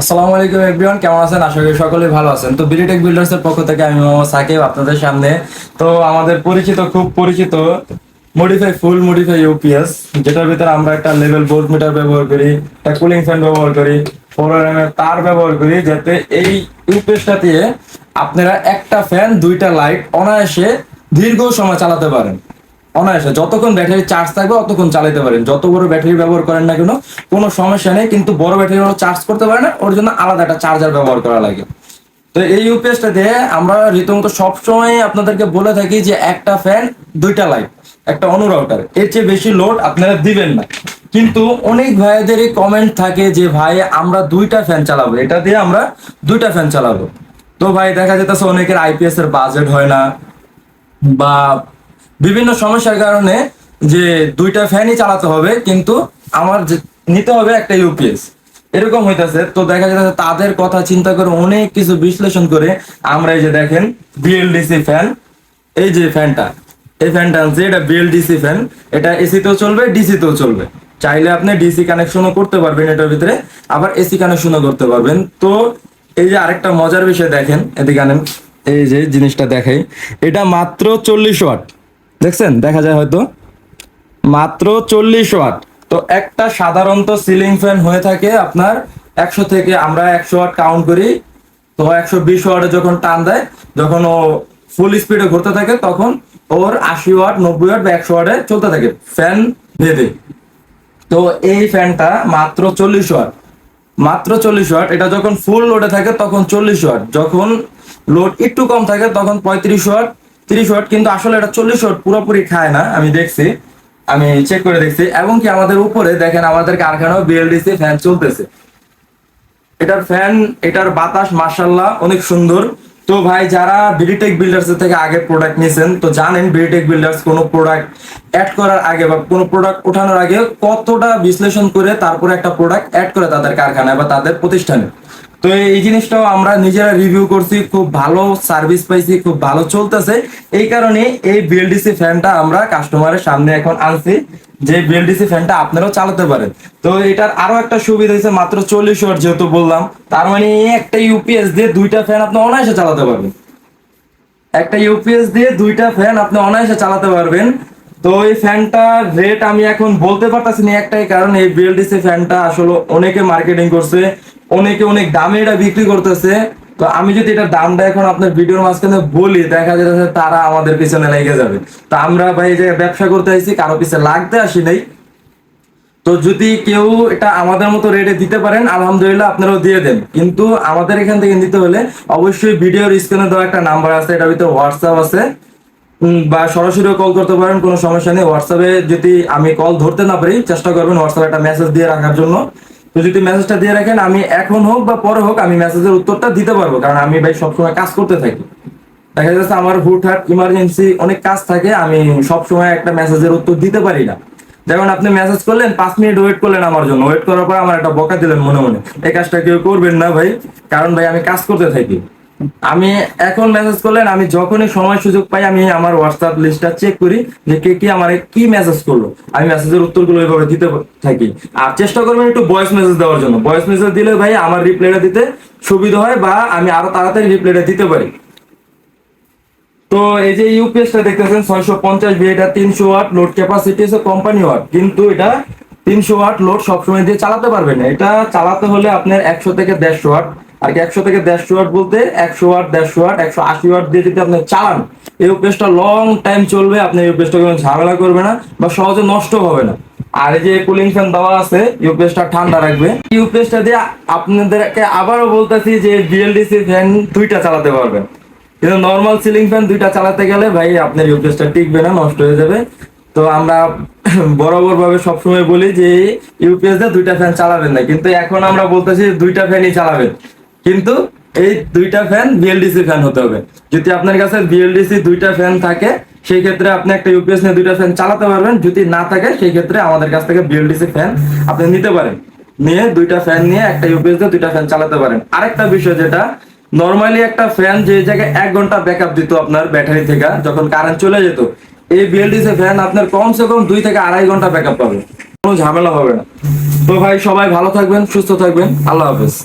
আসসালামু আলাইকুম এভরিওয়ান, কেমন আছেন? আশা করি সকলেই ভালো আছেন। তো বিলিটেক বিল্ডার্স এর পক্ষ থেকে আমি মোহাম্মদ সাকিব আপনাদের সামনে। তো আমাদের পরিচিত, খুব পরিচিত মডিফাই ফুল মডিফাই ইউপিএস যেটার ভিতরে আমরা একটা লেভেল বোর্ড মিটার ব্যবহার করি, একটা কুলিং ফ্যান ব্যবহার করি ফোর এর তার ব্যবহার করি, যাতে এই ইউপিএসটা দিয়ে আপনারা একটা ফ্যান দুইটা লাইট অনায়াসে দীর্ঘ সময় চালাতে পারেন। অনায়াসে, যতক্ষণ ব্যাটারি চার্জ থাকবে ততক্ষণ চালাতে পারেন। যত বড় ব্যাটারি ব্যবহার করেন না কেন, কোনো সমস্যা নেই, কিন্তু বড় ব্যাটারি চার্জ করতে পারে না, ওর জন্য আলাদা একটা চার্জার ব্যবহার করা লাগে। তো এই ইউপিএসটা দিয়ে আমরা রীতিমতো সবসময় আপনাদেরকে বলে থাকি যে একটা ফ্যান দুইটা লাইট একটা অনুরাউটার এর চেয়ে বেশি লোড আপনারা দিবেন না। কিন্তু অনেক ভাইদেরই কমেন্ট থাকে যে, ভাই, আমরা দুইটা ফ্যান চালাবো। এটা দিয়ে আমরা দুইটা ফ্যান চালাবো। তো ভাই, দেখা যেতেছে অনেকের আইপিএস এর বাজেট হয় না, বা বিভিন্ন সমস্যার কারণে যে দুইটা ফ্যানই চালাতে হবে, কিন্তু আমার নিতে হবে একটা ইউপিএস এরকম হইতাছে। তো দেখা যাচ্ছে তাদের কথা চিন্তা করে অনেক কিছু বিশ্লেষণ করে আমরা এই যে দেখেন বিএলডিসি ফ্যান এই যে ফ্যানটা এই ফ্যানটা আনছি এটা বিএলডিসি ফ্যান এটা এসিতেও চলবে ডিসিতেও চলবে। চাইলে আপনি ডিসি কানেকশনও করতে পারবেন এটার ভিতরে, আবার এসি কানেকশনও করতে পারবেন। তো এই যে আরেকটা মজার বিষয় দেখেন, এদিকে এই যে জিনিসটা দেখাই, এটা মাত্র চল্লিশ ওয়াট দেখছেন? দেখা যায় হয়তো। মাত্র চল্লিশ ওয়াট। তো একটা সাধারণত সিলিং ফ্যান হয়ে থাকে আপনার একশো থেকে আমরা একশো ওয়াট কাউন্ট করি। তো একশো বিশ ওয়াটে যখন টান দেয়, যখন ও ফুল স্পিডে ঘুরতে থাকে, তখন ওর আশি ওয়াট, নব্বই ওয়াট বা একশো ওয়াটে চলতে থাকে। ফ্যান ভেদে তো এই ফ্যানটা মাত্র চল্লিশ ওয়াট। মাত্র চল্লিশ ওয়াট, এটা যখন ফুল লোডে থাকে, তখন চল্লিশ ওয়াট। যখন লোড একটু কম থাকে, তখন পঁয়ত্রিশ ওয়াট তিরিশ ওয়াট, কিন্তু আসলে এটা চল্লিশ ওয়াট পুরোপুরি খায় না, আমি দেখছি। আমি চেক করে দেখছি। এবং কি আমাদের উপরে, দেখেন আমাদের কারখানাও বিএলডিসি ফ্যান চলতেছে। এটার ফ্যান এটার বাতাস মার্শাল্লাহ অনেক সুন্দর। তো ভাই, যারা বিডিটেক বিল্ডার্স থেকে আগে প্রোডাক্ট নিয়েছেন তো জানেন বিডিটেক বিল্ডার্স কোনো প্রোডাক্ট অ্যাড করার আগে বা কোনো প্রোডাক্ট ওঠানোর আগে কতটা বিশ্লেষণ করে তারপরে একটা প্রোডাক্ট অ্যাড করে তাদের কারখানায় বা তাদের প্রতিষ্ঠানে। তো এই জিনিসটাও আমরা নিজেরা রিভিউ করছি, খুব ভালো সার্ভিস পাইছি, খুব ভালো চলতেছে। এই কারণে এই বিএলডিসি ফ্যানটা আমরা কাস্টমারের সামনে এখন আনছি, যে বিএলডিসি ফ্যানটা আপনারাও চালাতে পারেন। তো এটার আরও একটা সুবিধা হয়েছে, মাত্র চল্লিশ ওয়াট যেহেতু বললাম, তার মানে একটা ইউপিএস দিয়ে দুইটা ফ্যান আপনি অনায়াসে চালাতে পারবেন। একটা ইউপিএস দিয়ে দুইটা ফ্যান আপনি অনায়াসে চালাতে পারবেন। তো এই ফ্যানটার রেট আমি এখন বলতে পারতাছি না একটাই কারণ, এই বিএলডিসি ফ্যানটা আসলে অনেকে মার্কেটিং করছে, অনেকে অনেক দামে এটা বিক্রি করতেছে। তো আমি যদি এটা দামটা এখন আপনার ভিডিওর মাঝখানে বলি, দেখা যাচ্ছে তারা আমাদের পিছনে লেগে যাবে। তো আমরা ভাই যে ব্যবসা করতে আসছি কারও পিছনে লাগতে আসি নাই। তো যদি কেউ এটা আমাদের মতো রেটে দিতে পারেন, আলহামদুলিল্লাহ আপনারাও দিয়ে দেন। কিন্তু আমাদের এখান থেকে নিতে হলে অবশ্যই ভিডিওর স্ক্রিনে দেওয়া একটা নাম্বার আছে এটা ভিতরে হোয়াটসঅ্যাপ আছে। বা সরাসরি কল করতে পারেন, কোনো সমস্যা নেই। হোয়াটসঅ্যাপে যদি আমি কল ধরতে না পারি, চেষ্টা করবেন হোয়াটসঅ্যাপে একটা মেসেজ দিয়ে রাখার জন্য। তো যদি মেসেজটা দিয়ে রাখেন, আমি এখন হোক বা পরে হোক, আমি মেসেজের উত্তরটা দিতে পারব। কারণ আমি ভাই সবসময় কাজ করতে থাকি। দেখা যাচ্ছে আমার হুটহাট ইমার্জেন্সি অনেক কাজ থাকে, আমি সবসময় একটা মেসেজের উত্তর দিতে পারি না। যেমন আপনি মেসেজ করলেন, পাঁচ মিনিট ওয়েট করলেন আমার জন্য। ওয়েট করার পর আমার একটা বকা দিলেন মনে মনে। এই কাজটা কেউ করবেন না ভাই। কারণ ভাই, আমি কাজ করতে থাকি। আমি এখন মেসেজ করলেন, আমি যখনই সময় সুযোগ পাই, আমি আমার হোয়াটসঅ্যাপ লিস্টটা চেক করি যে কে কি আমার কি মেসেজ করল। আমি মেসেজের উত্তরগুলো এইভাবে দিতে থাকি। আর চেষ্টা করবেন একটু ভয়েস মেসেজ দেওয়ার জন্য। ভয়েস মেসেজ দিলে ভাই আমার রিপ্লাইটা দিতে সুবিধা হয় বা আমি আরও তাড়াতাড়ি রিপ্লাইটা দিতে পারি। তো এই যে ইউপিএসটা দেখতেছেন, ছয়শো পঞ্চাশ ভি এটা তিনশো ওয়াট লোড ক্যাপাসিটি হচ্ছে কোম্পানি ওয়াট কিন্তু এটা তিনশো ওয়াট লোড সবসময় দিয়ে চালাতে পারবেন না। এটা চালাতে হলে আপনার একশো থেকে দেড়শো ওয়াট আর কি একশো থেকে দেড়শো ওয়াট বলতে একশো ওয়াট, দেড়শো ওয়াট, একশো আশি ওয়াট দিয়ে যদি আপনি চালান, এই ইউপিএসটা লং টাইম চলবে, আপনি ইউপিএসটা কোনো ঝামেলা করবে না বা সহজে নষ্ট হবে না। আর এই যে কুলিং ফ্যান দেওয়া আছে ইউপিএসটা ঠান্ডা রাখবে। ইউপিএসটা দিয়ে আপনাদেরকে আবারও বলতেছি যে বিএলডিসি ফ্যান দুইটা চালাতে পারবেন। কিন্তু নর্মাল সিলিং ফ্যান দুইটা চালাতে গেলে ভাই আপনার ইউপিএসটা টিকবে না, নষ্ট হয়ে যাবে। তো আমরা বরাবর ভাবে সবসময় বলি যে ইউপিএস দিয়ে দুইটা ফ্যান চালাবেন না। কিন্তু এখন আমরা বলতেছি দুইটা ফ্যানই চালাবেন। কিন্তু এই দুইটা ফ্যান বিএলডিসি ফ্যান হতে হবে। যদি আপনার কাছে বিএলডিসি দুইটা ফ্যান থাকে, সেই ক্ষেত্রে আপনি একটা ইউপিএস নিয়ে দুইটা ফ্যান চালাতে পারবেন। যদি না থাকে, সেই ক্ষেত্রে আমাদের কাছ থেকে বিএলডিসি ফ্যান আপনি নিতে পারেন। নিয়ে দুইটা ফ্যান নিয়ে একটা ইউপিএস দিয়ে দুইটা ফ্যান চালাতে পারেন। আরেকটা বিষয় যেটা নর্মালি একটা ফ্যান যে জায়গায় এক ঘণ্টা ব্যাকআপ দিত আপনার ব্যাটারি থেকে, যখন কারেন্ট চলে যেত, এই বিএলডিসি ফ্যান আপনার কমসে কম দুই থেকে আড়াই ঘণ্টা ব্যাকআপ পাবে। কোনো ঝামেলা হবে না। তো ভাই, সবাই ভালো থাকবেন, সুস্থ থাকবেন। আল্লাহ হাফেজ।